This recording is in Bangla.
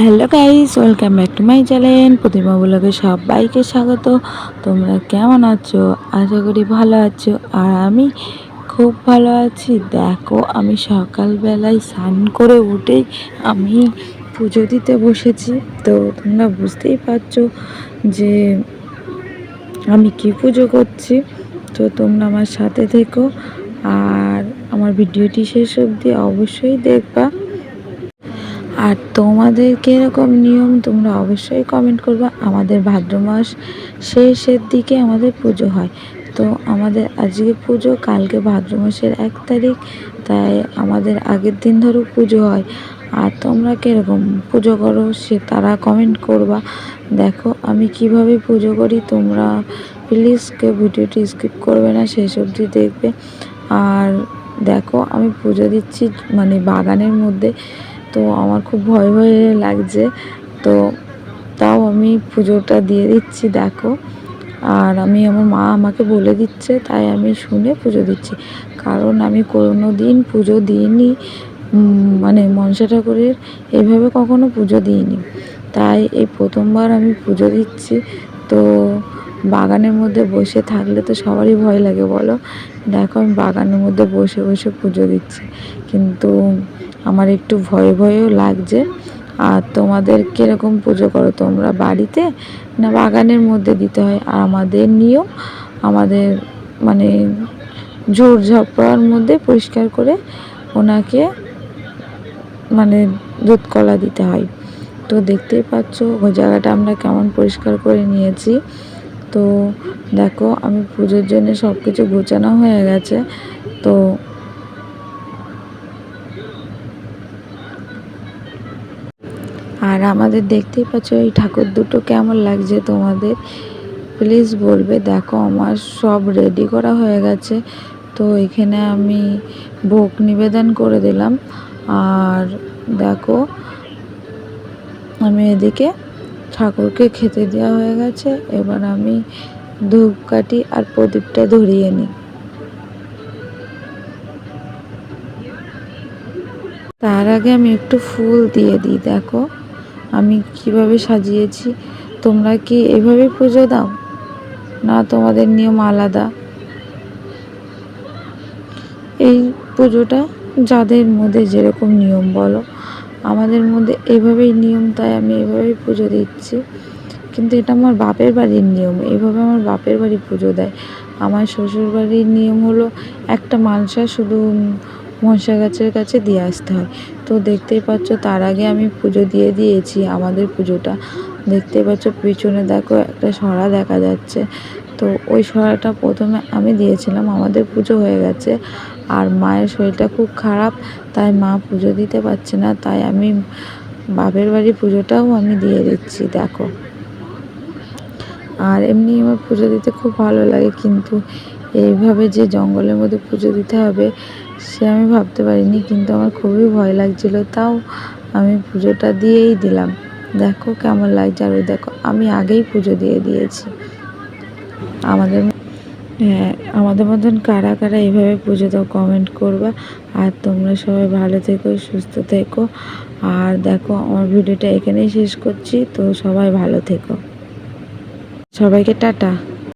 Hello guys welcome back to my channel Pratima ব্লগে সবাইকে স্বাগত। তোমরা কেমন আছো? আশা করি ভালো আছো। আর আমি খুব ভালো আছি। দেখো, আমি সকালবেলায় স্নান করে উঠেই আমি পুজো দিতে বসেছি। তো তোমরা বুঝতেই পারছ যে আমি কি পুজো করছি। তো তোমরা আমার সাথে থেকো। আর আমার ভিডিওটি শেষ অবধি অবশ্যই দেখবা। আর তোমাদের কীরকম নিয়ম তোমরা অবশ্যই কমেন্ট করবা। আমাদের ভাদ্র মাস শেষের দিকে আমাদের পুজো হয়। তো আমাদের আজকে পুজো, কালকে ভাদ্র মাসের এক তারিখ, তাই আমাদের আগের দিন ধরো পুজো হয়। আর তোমরা কীরকম পুজো করো সে তারা কমেন্ট করবা। দেখো আমি কীভাবে পুজো করি, তোমরা প্লিজ কেউ ভিডিওটি স্কিপ করবে না, শেষ অবধি দেখবে। আর দেখো আমি পুজো দিচ্ছি মানে বাগানের মধ্যে তো আমার খুব ভয় ভয় লাগছে। তো তাও আমি পুজোটা দিয়ে দিচ্ছি, দেখো। আর আমি আমার মা আমাকে বলে দিচ্ছে, তাই আমি শুনে পুজো দিচ্ছি। কারণ আমি কোনো দিন পুজো দিইনি মানে মনসা ঠাকুরের এইভাবে কখনো পুজো দিইনি। তাই এই প্রথমবার আমি পুজো দিচ্ছি। তো বাগানের মধ্যে বসে থাকলে তো সবারই ভয় লাগে, বলো? দেখো, আমি বাগানের মধ্যে বসে বসে পুজো দিচ্ছি। কিন্তু আমার একটু ভয়, ভয়ও লাগছে। আর তোমাদের কীরকম পুজো করো? তোমরা বাড়িতে না বাগানের মধ্যে দিতে হয়? আর আমাদের নিয়ম, আমাদের মানে ঝোড় ঝাপড়ার মধ্যে পরিষ্কার করে ওনাকে মানে দুধ কলা দিতে হয়। তো দেখতেই পাচ্ছ ওই জায়গাটা আমরা কেমন পরিষ্কার করে নিয়েছি। তো দেখো, আমি পুজোর জন্য সব কিছু গোছানো হয়ে গেছে, তো আর আমাদের দেখতেই পাচ্ছ এই ঠাকুর দুটো কেমন লাগছে তোমাদের। প্লিজ বলবে, দেখো আমার সব রেডি করা হয়ে গেছে, তো এখানে আমি ভোগ নিবেদন করে দিলাম। আর দেখো, আমি এদিকে ঠাকুরকে খেতে দেওয়া হয়ে গেছে। এবার আমি ধূপকাঠি আর প্রদীপটা ধরিয়ে নিই। তার আগে আমি একটু ফুল দিয়ে দিই, দেখো। আমি কীভাবে সাজিয়েছি, তোমরা কি এভাবে পুজো দাও? না, তোমাদের নিয়ম আলাদা। এই পুজোটা যাদের মধ্যে যেরকম নিয়ম বলো। আমাদের মধ্যে এভাবেই নিয়ম, তাই আমি এভাবেই পুজো দিচ্ছি। কিন্তু এটা আমার বাপের বাড়ির নিয়ম এইভাবে আমার বাপের বাড়ি পুজো দেয়। আমার শ্বশুর বাড়ির নিয়ম হলো একটা মালসা শুধু মশা গাছের কাছে দিয়ে আসতে হয়। তো দেখতেই পাচ্ছ, তার আগে আমি পুজো দিয়ে দিয়েছি আমাদের পুজোটা। দেখতে পাচ্ছ, পিছনে দেখো একটা সরা দেখা যাচ্ছে। তো ওই সরাটা প্রথমে আমি দিয়েছিলাম। আমাদের পুজো হয়ে গেছে আর মায়ের শরীরটা খুব খারাপ, তাই মা পুজো দিতে পারছে না, তাই আমি বাপের বাড়ি পুজোটাও আমি দিয়ে দিচ্ছি, দেখো। আর এমনি আমার পুজো দিতে খুব ভালো লাগে, কিন্তু এইভাবে যে জঙ্গলের মধ্যে পুজো দিতে হবে, সে আমি ভাবতে পারিনি, কিন্তু আমার খুবই ভয় লাগছিল, তাও আমি পুজোটা দিয়েই দিলাম। দেখো কেমন লাগছে, আর দেখো, আমি আগেই পুজো দিয়ে দিয়েছি। আমাদের হ্যাঁ আমাদের মতন কারা কারা এইভাবে পুজো দাও কমেন্ট করবা। আর তোমরা সবাই ভালো থেকো, সুস্থ থেকো। আর দেখো, আমার ভিডিওটা এখানেই শেষ করছি। তো সবাই ভালো থেকো। সবাইকে টাটা।